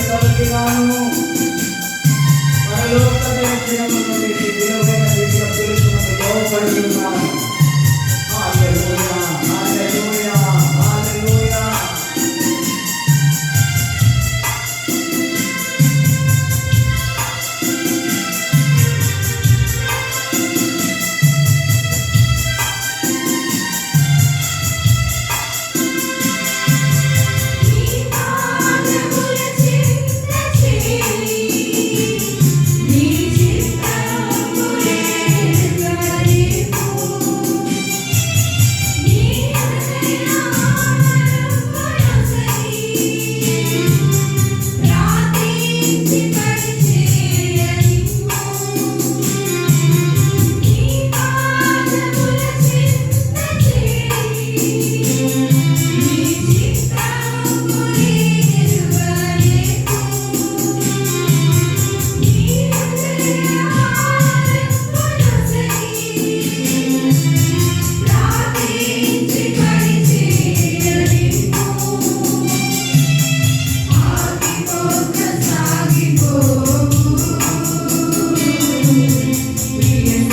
సమర్పిస్తాను పరలోక దేవతలను దివ్యమైన రీతిలో పిలుచుకుని లోపడి ఉన్నాను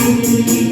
Thank you.